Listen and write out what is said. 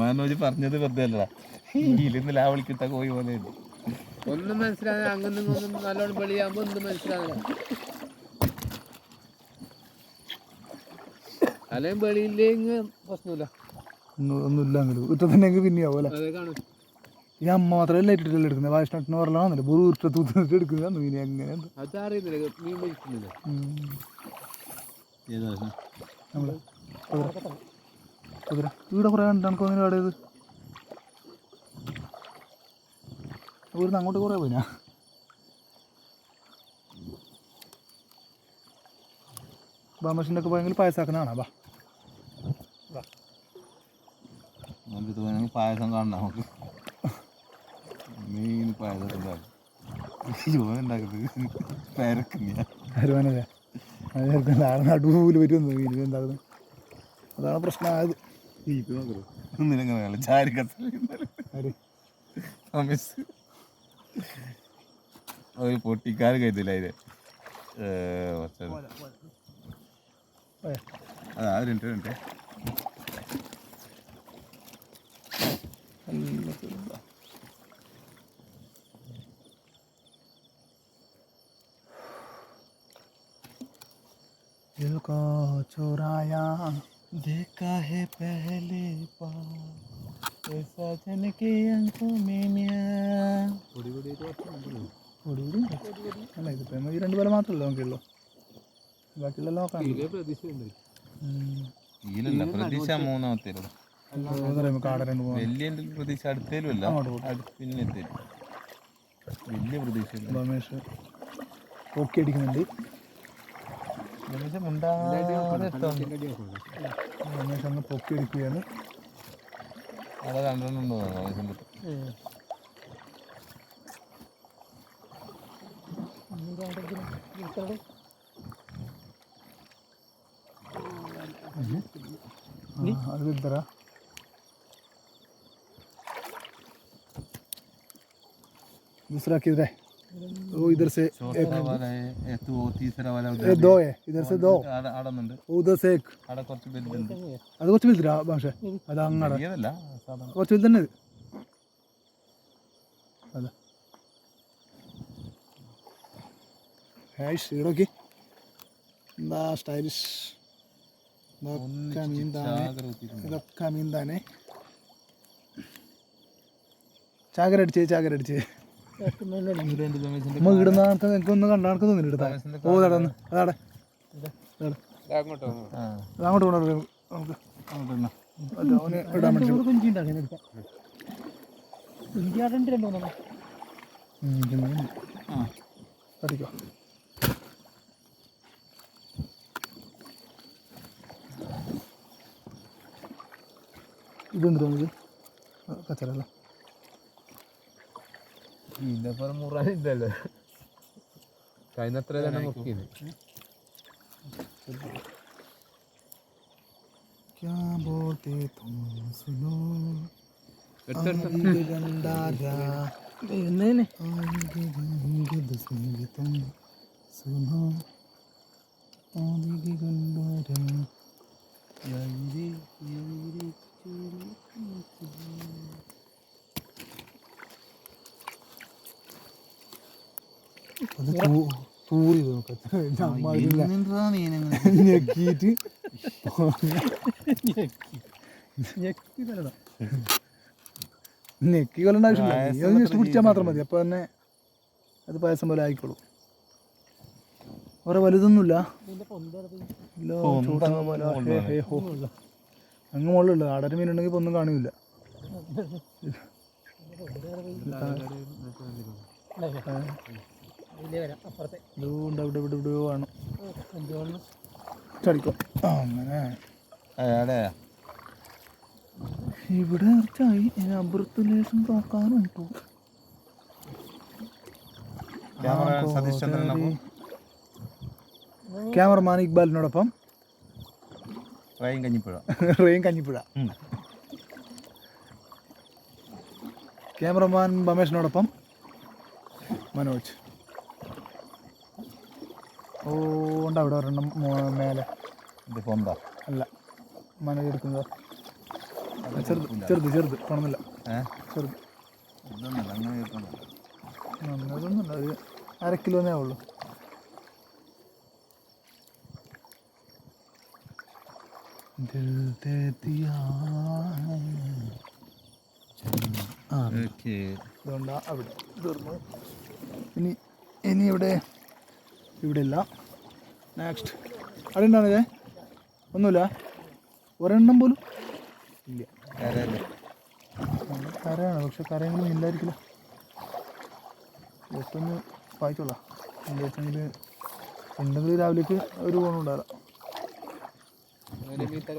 മനോജ് പറഞ്ഞത് വെറുതെ അല്ലടാ. ഇതിൽ ലാവളി കിട്ട കോഴി പോലെ. ഒന്നും മനസ്സിലാകില്ല അങ്ങനെ ഒന്നും നല്ലോണം വെളിയാകുമ്പോ ഒന്നും മനസ്സിലാകില്ല അല്ലെങ്കിൽ വെളിയില്ലെങ്കിൽ പ്രശ്നമില്ല. ഒന്നുമില്ല അങ്ങനെ ഉറ്റ തന്നെ പിന്നെ ആവുമല്ലേ അതെ കാണും. ഈ അമ്മ മാത്രമേ ലൈറ്റ് ഇട്ടല്ലേ എടുക്കുന്നത്? വായിച്ചിട്ട് പറഞ്ഞാൽ ബുറു ഉരുട്ട തൂത്തിട്ട് എടുക്കുന്നത് മീൻ എങ്ങനെ? അതറിയുന്നില്ല അറിയുന്നില്ല മീൻ പിടിക്കുന്നില്ല ഏത് വർഷം? നമ്മൾ കുതിര. കുതിര ഇവിടെ കുറേ കണ്ടു എനിക്ക് തോന്നുന്നു അവിടെ ഇത് ഇവിടുന്ന് അങ്ങോട്ട് കുറേ പോയിനാ? ബാമസിന്റെ ഒക്കെ പോയെങ്കിൽ പായസാക്കുന്നതാണോ? ബാ. നമുക്ക് തോന്നുന്നു പായസം കാണണം നമുക്ക്. മെയിൻ പായസം ഉണ്ടാക്കുന്നത് പേരക്കുന്നില്ല വരുവാനല്ലേ അത് നാളെ നടുവിൽ വരുമെന്ന് തോന്നി എന്താകുന്നത് അതാണ് പ്രശ്നമായത് ഒരു പൊട്ടിക്കാർ കരുതില്ല? അതാ ഒരു മിനിറ്റ് दिल को चुराया देखा है पहले बार ऐसा जन के आंखों में न्याय പൊടി പൊടി പൊടി പൊടി അല്ല ഇതിപ്പോൾ ഈ രണ്ട് പേരെ മാത്രമല്ല നോക്കിയുള്ളൂ ബാക്കിയുള്ള നോക്കാം പ്രതീക്ഷ ഉണ്ട് ഇതിലല്ല പ്രതീക്ഷ മൂന്നാമത്തേലും പറയുമ്പോൾ കാട രണ്ട് മൂന്ന് വലിയ പ്രതീക്ഷ അടുത്തേലും അല്ല അടുത്ത് പിന്നെ എത്തേലും വലിയ പ്രതീക്ഷ ഇല്ല രമേഷ് ഓക്കെ അടിക്കുന്നുണ്ട് പ്രതീക്ഷ മുണ്ടാതെ എത്തണം. രമേഷ് അങ്ങ് പൊക്കി അടിക്കുകയാണ് അവിടെ രണ്ടെണ്ണം ഉണ്ടോ ആവശ്യം പറ്റും हाँ, वो इधर से एक वाला है एक तो तीसरा वाला दो है इधर से दो ആടുന്നുണ്ട്. से एक ആടെ കുറച്ച് സ്റ്റൈലിഷ് ഇതൊക്കെ മീന്താനെ. ഇതൊക്കെ മീന്താനെ. നമ്മ ഇടുന്ന കണ്ട ഓ തടന്ന് അതാടെ അങ്ങോട്ടോ നമുക്ക് അവന് ഇടാൻ ഇതെന്ത് തോന്നുന്നത് കച്ചറല്ല ഇതിന്റെ മുറാനില്ലല്ലോ കഴിഞ്ഞത്ര തന്നെ മുക്കിയത് क्या बोलते तुम सुनो എടുത്തെടുത്ത് आगे गंदा जा आगे जाएंगे दसेंगे तुम सुनो आगे തൂറി ഞെക്കിയിട്ട്. നെക്കി കൊല്ലേണ്ട ആവശ്യമില്ല. അത് ജസ്റ്റ് പിടിച്ചാൽ മാത്രം മതി. അപ്പോൾ തന്നെ അത് പായസം പോലെ ആയിക്കോളും. വേറെ വലുതൊന്നുമില്ല. അങ്ങ് മുകളിലുള്ള ആടര മീനുണ്ടെങ്കിൽ ഇപ്പൊ ഒന്നും കാണില്ല. അവിടെ ഇവിടെ ഇവിടെ വേണം ചടിക്കോ ആ, അങ്ങനെ. അയാടെ ഇവിടെ ചായി അമ്പുറത്ത് ലേശം നോക്കാനുണ്ടോ ക്യാമറമാൻ ഇക്ബാലിനോടൊപ്പം. റെയിൻ കഞ്ഞിപ്പുഴ. റെയിൻ കഞ്ഞിപ്പുഴ. ക്യാമറമാൻ ബമേഷിനോടൊപ്പം മനോജ്. ഉണ്ട് അവിടെ ഒരെണ്ണം മേലെ. ഇത് പൊന്ത അല്ല. മന എടുക്കുന്നത്. ചെറുത് ചെറുത് ചെറുത്. കാണുന്നില്ല ചെറുത്. നന്നതൊന്നുമില്ല. ഒരു അര കിലോന്നേ ആവുള്ളൂ അതുകൊണ്ടാ അവിടെ ഇനി ഇനി ഇവിടെ ഇവിടെ ഇല്ല നെക്സ്റ്റ് അവിടെ ഉണ്ടാണ് ഇതേ? ഒന്നുമില്ല. ഒരെണ്ണം പോലും? ഇല്ല. കരയല്ലേ? കരയാണ്. പക്ഷെ കരയെങ്കിലും ഇല്ലായിരിക്കില്ല. ജസ്റ്റ് ഒന്ന് വായിച്ചോളാം. എന്താ വെച്ചെങ്കിൽ ഉണ്ടെങ്കിൽ രാവിലേക്ക് ഒരു ഗുണം ഉണ്ടാകാം അങ്ങനെ മീത്തല